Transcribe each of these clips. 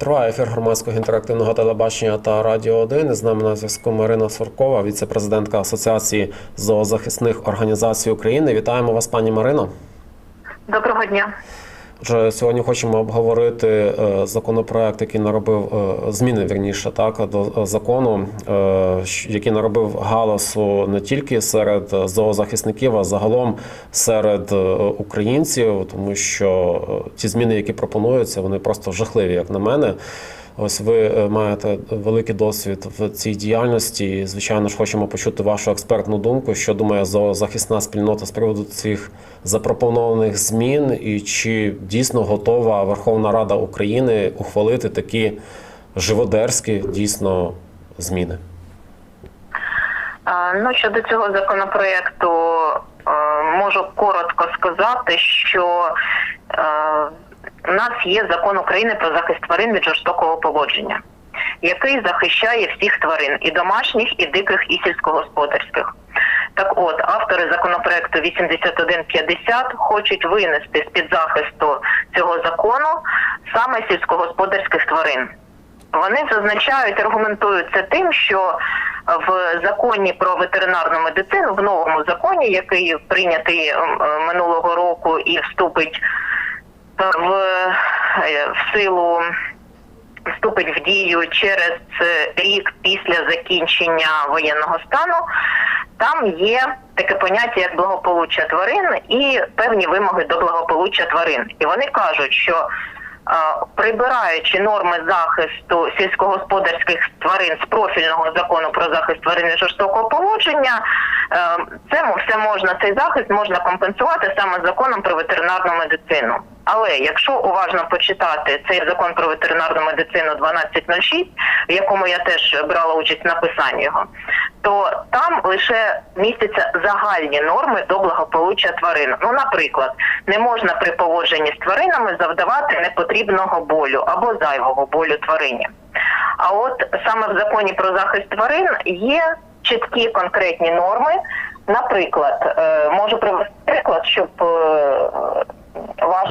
Триває ефір громадського інтерактивного телебачення та радіо 1. З нами на зв'язку Марина Суркова, віце-президентка Асоціації зоозахисних організацій України. Вітаємо вас, пані Марино. Доброго дня. Отже, сьогодні хочемо обговорити е, законопроект, який наробив е, зміни вірніше, так до закону, е, який наробив галасу не тільки серед зоозахисників, а загалом серед українців, тому що ті зміни, які пропонуються, вони просто жахливі, як на мене. Ось ви е, маєте великий досвід в цій діяльності. Звичайно ж, хочемо почути вашу експертну думку, що думає зоозахисна спільнота з приводу цих запропонованих змін, і чи дійсно готова Верховна Рада України ухвалити такі живодерські дійсно зміни. Ну, щодо цього законопроекту, е, можу коротко сказати, що е, у нас є закон України про захист тварин від жорстокого поводження, який захищає всіх тварин і домашніх, і диких, і сільськогосподарських. Так от, автори законопроекту 8150 хочуть винести з-під захисту цього закону саме сільськогосподарських тварин. Вони зазначають, аргументують це тим, що в законі про ветеринарну медицину, в новому законі, який прийнятий минулого року і вступить в, е, в силу, вступить в дію через е, рік після закінчення воєнного стану, там є таке поняття як благополуччя тварин і певні вимоги до благополуччя тварин. І вони кажуть, що а, прибираючи норми захисту сільськогосподарських тварин з профільного закону про захист тварин від жорстокого поводження, е, це все можна, цей захист можна компенсувати саме законом про ветеринарну медицину. Але якщо уважно почитати цей закон про ветеринарну медицину 1206, в якому я теж брала участь в написанні його, то там лише містяться загальні норми до благополуччя тварин. Ну, наприклад, не можна при поводженні з тваринами завдавати непотрібного болю або зайвого болю тварині. А от саме в законі про захист тварин є чіткі конкретні норми. Наприклад, е, можу привести приклад, щоб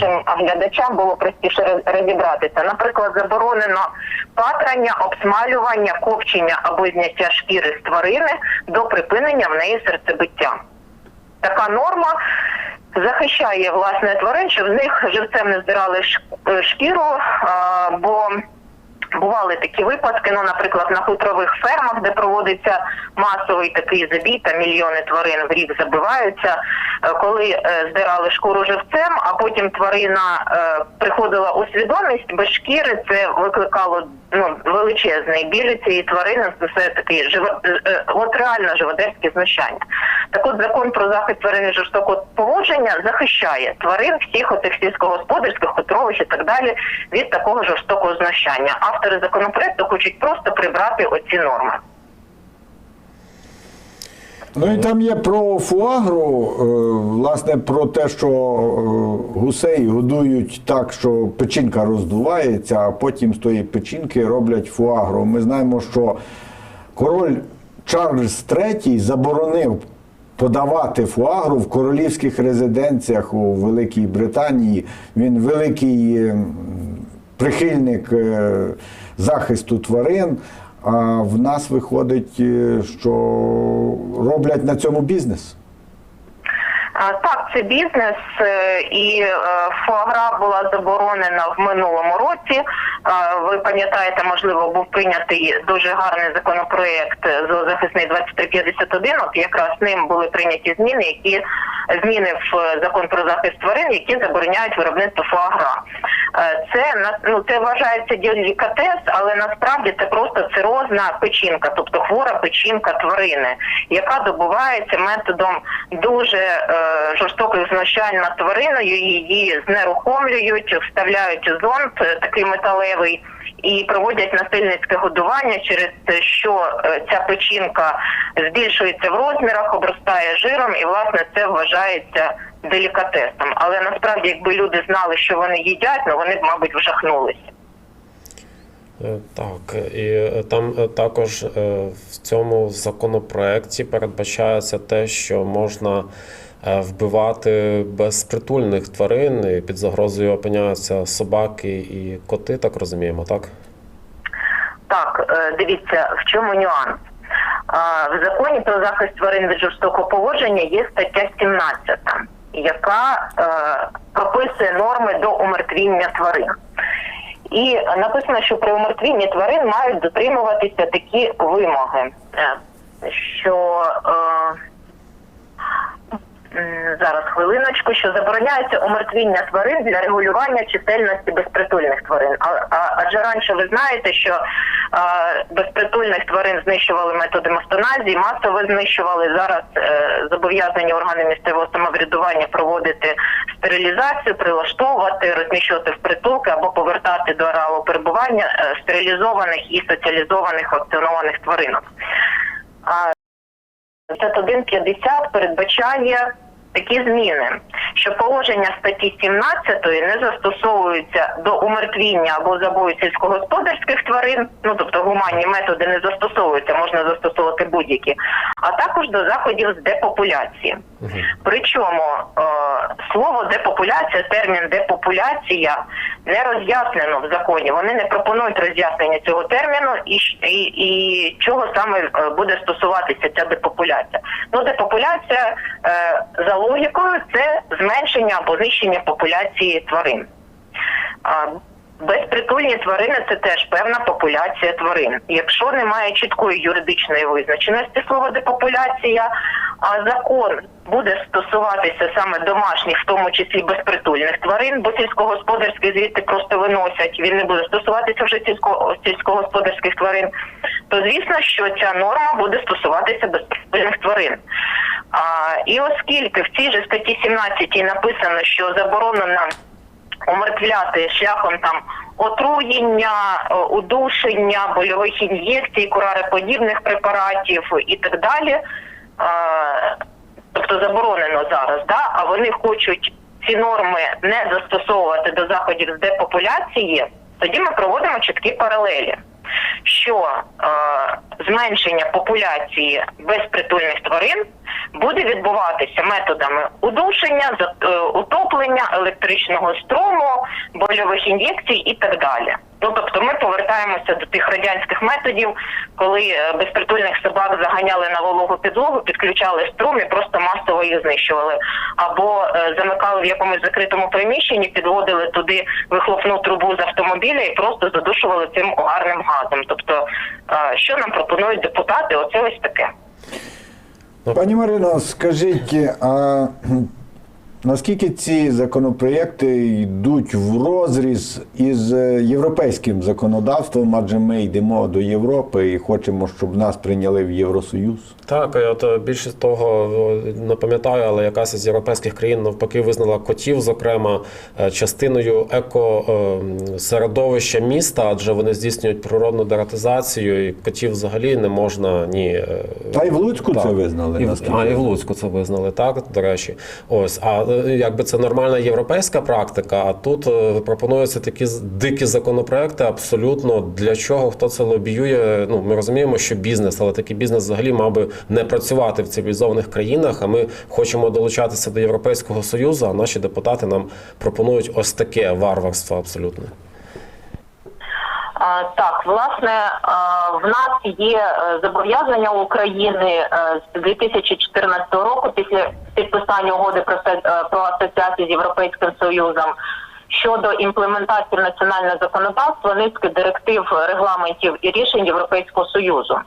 вашим глядачам було простіше роз- розібратися. Наприклад, заборонено патрання, обсмалювання, копчення або зняття шкіри з тварини до припинення в неї серцебиття. Така норма захищає власне тварин, щоб з них живцем не здирали шкіру, бо бували такі випадки, ну, наприклад, на хутрових фермах, де проводиться масовий такий забій, та мільйони тварин в рік забиваються, е, коли е, здирали шкуру живцем, а потім тварина е, приходила у свідомість без шкіри, це викликало ну, величезний Біля цієї тварини, це все таки живо, е, е, от реально живодерське знущання. Так от закон про захист тварин жорстокого поводження захищає тварин всіх отих сільськогосподарських, хутрових і так далі від такого жорстокого знущання. Автори законопроекту хочуть просто прибрати оці норми. Ну і там є про фуагру, е, власне, про те, що е, гусей годують так, що печінка роздувається, а потім з тої печінки роблять фуагру. Ми знаємо, що король Чарльз III заборонив подавати фуагру в королівських резиденціях у Великій Британії. Він великий прихильник е, захисту тварин. А в нас виходить, е, що роблять на цьому бізнес. Так, це бізнес, е, і е, фуагра була заборонена в минулому році. Ви пам'ятаєте, можливо, був прийнятий дуже гарний законопроект зоозахисний 2351. От якраз ним були прийняті зміни, які зміни в е, закон про захист тварин, які забороняють виробництво фуагра. Е, Це ну це вважається делікатес, але насправді це просто цирозна печінка, тобто хвора печінка тварини, яка добувається методом дуже е, жорстоких знущань над твариною. Її знерухомлюють, вставляють зонд е, такий металевий. І проводять насильницьке годування, через що е, ця печінка збільшується в розмірах, обростає жиром, і власне це вважається делікатесом. Але насправді, якби люди знали, що вони їдять, ну вони б, мабуть, вжахнулися. Е, Так, і е, там також в цьому законопроекті передбачається те, що можна вбивати безпритульних тварин. І під загрозою опиняються собаки і коти, так розуміємо, так? Так, е, дивіться, в чому нюанс. В законі про захист тварин від жорстокого поводження є стаття 17, яка е, прописує норми до умертвіння тварин. І написано, що при умертвінні тварин мають дотримуватися такі вимоги, е, що е, Зараз хвилиночку, що забороняється умертвіння тварин для регулювання чисельності безпритульних тварин. А, а, адже раніше ви знаєте, що а, безпритульних тварин знищували методом евтаназії, масово знищували. Зараз е, зобов'язані органи місцевого самоврядування проводити стерилізацію, прилаштовувати, розміщувати в притулки або повертати до ареалу перебування е, стерилізованих і соціалізованих вакцинованих тваринок. А 5150 передбачає такі зміни, що положення статті 17 не застосовуються до умертвіння або забою сільськогосподарських тварин, ну тобто гуманні методи не застосовуються, можна застосовувати будь-які, а також до заходів з депопуляції. Причому е, слово депопуляція, термін депопуляція не роз'яснено в законі. Вони не пропонують роз'яснення цього терміну і, і, і чого саме е, буде стосуватися ця депопуляція. Ну, депопуляція е, за логікою це зменшення або знищення популяції тварин. Безпритульні тварини це теж певна популяція тварин. Якщо немає чіткої юридичної визначеності слова депопуляція, а закон буде стосуватися саме домашніх, в тому числі безпритульних тварин, бо сільськогосподарські звідти просто виносять. Він не буде стосуватися вже сільсько, сільськогосподарських тварин. То звісно, що ця норма буде стосуватися безпритульних тварин. А, і оскільки в цій же статті 17 написано, що заборонено умертвляти шляхом там отруєння, е, удушення, больових ін'єкцій, курареподібних препаратів і так далі. Е, Тобто заборонено зараз, да? а вони хочуть ці норми не застосовувати до заходів з депопуляції, тоді ми проводимо чіткі паралелі. Що е, зменшення популяції безпритульних тварин буде відбуватися методами удушення, за- е, утоплення, електричного струму, больових ін'єкцій і так далі. Ну тобто ми повертаємося до тих радянських методів, коли е, безпритульних собак заганяли на вологу підлогу, підключали струм і просто масово їх знищували, або е, замикали в якомусь закритому приміщенні, підводили туди вихлопну трубу з автомобіля і просто задушували цим угарним газом. Тобто, е, що нам пропонують депутати? Оце ось таке. Пані Марино, скажіть, а наскільки ці законопроєкти йдуть в розріз із е, європейським законодавством, адже ми йдемо до Європи і хочемо, щоб нас прийняли в Євросоюз? Так, от е, більше того не пам'ятаю, але якась із європейських країн навпаки визнала котів, зокрема, е, частиною екосередовища міста, адже вони здійснюють природну дератизацію, і котів взагалі не можна ні. е, Та й в Луцьку це визнали. І, а, і в. Луцьку це визнали, так, до речі. Ось, а е, якби це нормальна європейська практика, а тут е, пропонуються такі дикі законопроекти абсолютно для чого, хто це лобіює. Ну, ми розуміємо, що бізнес, але такий бізнес взагалі мав би не працювати в цивілізованих країнах, а ми хочемо долучатися до Європейського Союзу, а наші депутати нам пропонують ось таке варварство абсолютне. Так, власне, в нас є е, зобов'язання України е, з 2014 року після підписання угоди про е, про асоціацію з Європейським Союзом щодо імплементації в національне законодавство низки директив, регламентів і рішень Європейського Союзу.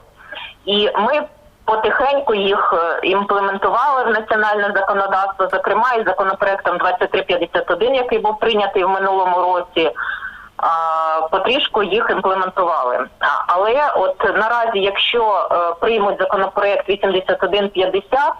І ми потихеньку їх е, імплементували в національне законодавство, зокрема із законопроектом 2351, який був прийнятий в минулому році. Потрішку їх імплементували. Але от наразі, якщо е, приймуть законопроект 8150,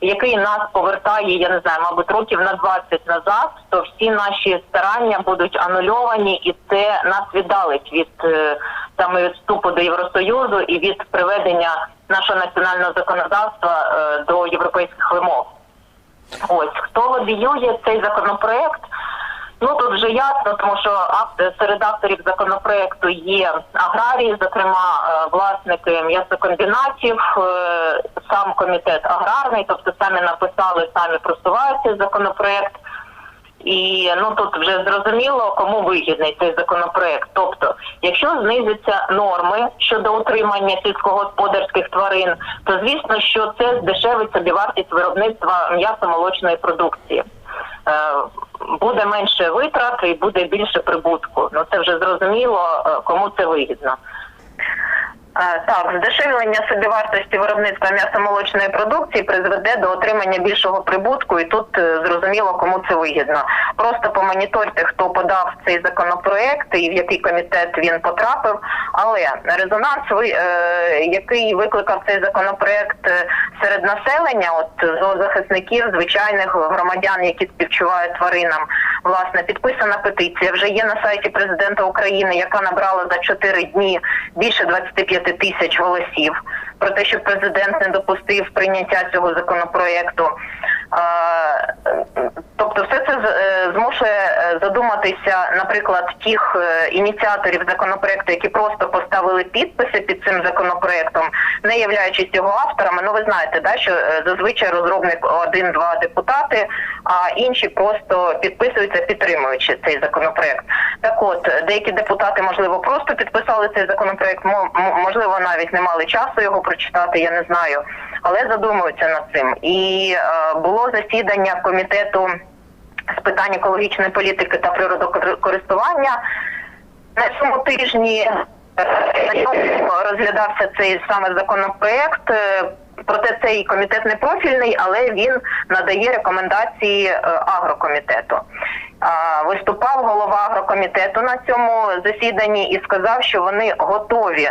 який нас повертає, я не знаю, мабуть, років на 20 назад, то всі наші старання будуть анульовані, і це нас віддалить від е, саме вступу до Євросоюзу і від приведення нашого національного законодавства е, до європейських вимог. Ось хто лобіює цей законопроект? Ну тут вже ясно, тому що авт- серед авторів законопроекту є аграрії, зокрема е, власники м'ясокомбінатів, е, сам комітет аграрний, тобто самі написали, самі просувають цей законопроект. І ну тут вже зрозуміло, кому вигідний цей законопроект. Тобто, якщо знизяться норми щодо утримання сільськогосподарських тварин, то звісно, що це здешевить собівартість виробництва м'ясо-молочної продукції. Е, Буде менше витрат і буде більше прибутку. Ну це вже зрозуміло, е, кому це вигідно. Е, Так, здешевлення собівартості виробництва м'ясомолочної продукції призведе до отримання більшого прибутку, і тут е, зрозуміло, кому це вигідно. Просто помоніторте, хто подав цей законопроект і в який комітет він потрапив. Але резонанс, е, який викликав цей законопроект серед населення, от зоозахисників, звичайних громадян, які співчувають тваринам, власне, підписана петиція. Вже є на сайті президента України, яка набрала за 4 дні більше 25 тисяч голосів про те, що президент не допустив прийняття цього законопроекту. Тобто, все змушує е, задуматися, наприклад, тих е, ініціаторів законопроекту, які просто поставили підписи під цим законопроектом, не являючись його авторами. Ну ви знаєте, да що е, зазвичай розробник один-два депутати, а інші просто підписуються, підтримуючи цей законопроект. Так, от деякі депутати, можливо, просто підписали цей законопроект, мо- можливо, навіть не мали часу його прочитати. Я не знаю, але задумуються над цим. І було засідання комітету з питань екологічної політики та природокористування на цьому тижні е, розглядався цей саме законопроект. Е, Проте цей комітет не профільний, але він надає рекомендації е, агрокомітету. Виступав голова агрокомітету на цьому засіданні і сказав, що вони готові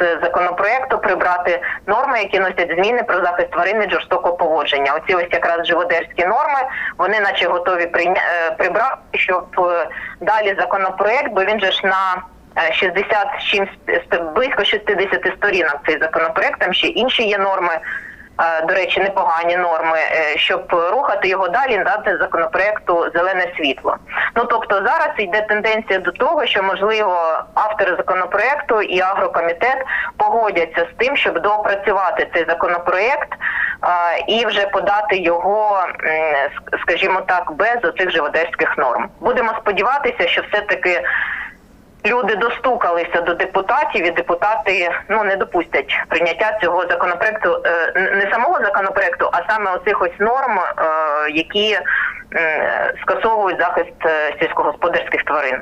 з законопроекту прибрати норми, які носять зміни про захист тварин від жорстокого поводження. Оці ось якраз живодерські норми, вони наче готові е, прибрати, щоб е, далі законопроект, бо він же ж на е, 67, ст- близько 60 сторінок цей законопроект, там ще інші є норми. До речі, непогані норми, е, щоб рухати його далі, дати законопроекту зелене світло. Ну тобто зараз йде тенденція до того, що можливо автори законопроекту і агрокомітет погодяться з тим, щоб доопрацювати цей законопроект і вже подати його, скажімо так, без оцих живодерських норм. Будемо сподіватися, що все таки люди достукалися до депутатів, і депутати ну не допустять прийняття цього законопроекту, е, не самого законопроекту, а саме оцих ось норм, е, які скасовують захист е, сільськогосподарських тварин.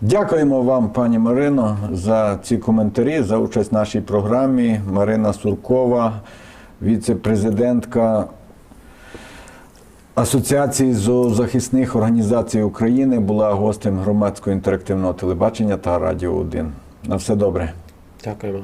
Дякуємо вам, пані Марино, за ці коментарі, за участь в нашій програмі. Марина Суркова, віце-президентка Асоціації зоозахисних організацій України, була гостем громадського інтерактивного телебачення та Радіо 1. На все добре. Дякуємо.